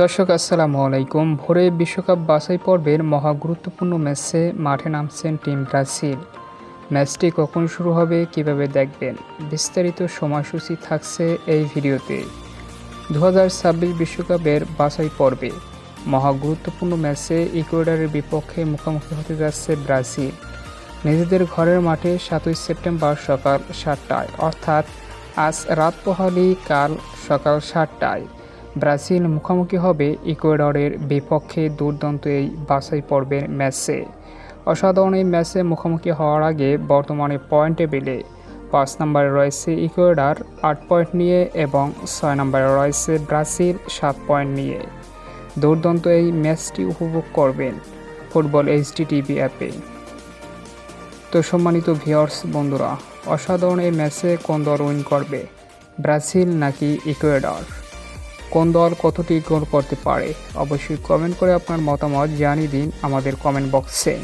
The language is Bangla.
দর্শক, আসসালামু আলাইকুম। ভোরে বিশ্বকাপ বাছাই পর্বের মহা গুরুত্বপূর্ণ ম্যাচে মাঠে নামছেন টিম ব্রাজিল। ম্যাচটি কখন শুরু হবে কীভাবে দেখবেন? বিস্তারিত সময়সূচি থাকছে এই ভিডিওতে। দু হাজার বিশ্বকাপের বাছাই পর্বে মহা গুরুত্বপূর্ণ ম্যাচে ইকুয়েডারের বিপক্ষে মুখোমুখি হতে যাচ্ছে ব্রাজিল। নিজেদের ঘরের মাঠে সাতই সেপ্টেম্বর সকাল সাতটায়, অর্থাৎ আজ রাত পোহালি কাল সকাল সাতটায়। ব্রাজিল মুখোমুখি হবে ইকুয়েডরের বিপক্ষে দুর্দান্ত এই বাছাই পর্বের ম্যাচে। অসাধারণ এই ম্যাচে মুখোমুখি হওয়ার আগে বর্তমানে পয়েন্ট টেবিলে পাঁচ নম্বরে রয়েছে ইকুয়েডর, আট পয়েন্ট নিয়ে এবং ছয় নম্বরে রয়েছে ব্রাজিল, সাত পয়েন্ট নিয়ে। দুর্দান্ত এই ম্যাচটি উপভোগ করবেন ফুটবল এইচডি টিভি অ্যাপে। তো সম্মানিত ভিওর্স বন্ধুরা, অসাধারণ এই ম্যাচে কোন দল উইন করবে, ব্রাজিল নাকি ইকুয়েডর? কোন দল কতটি গোল করতে পারে? অবশ্যই কমেন্ট করে আপনার মতামত জানিয়ে দিন আমাদের কমেন্ট বক্সে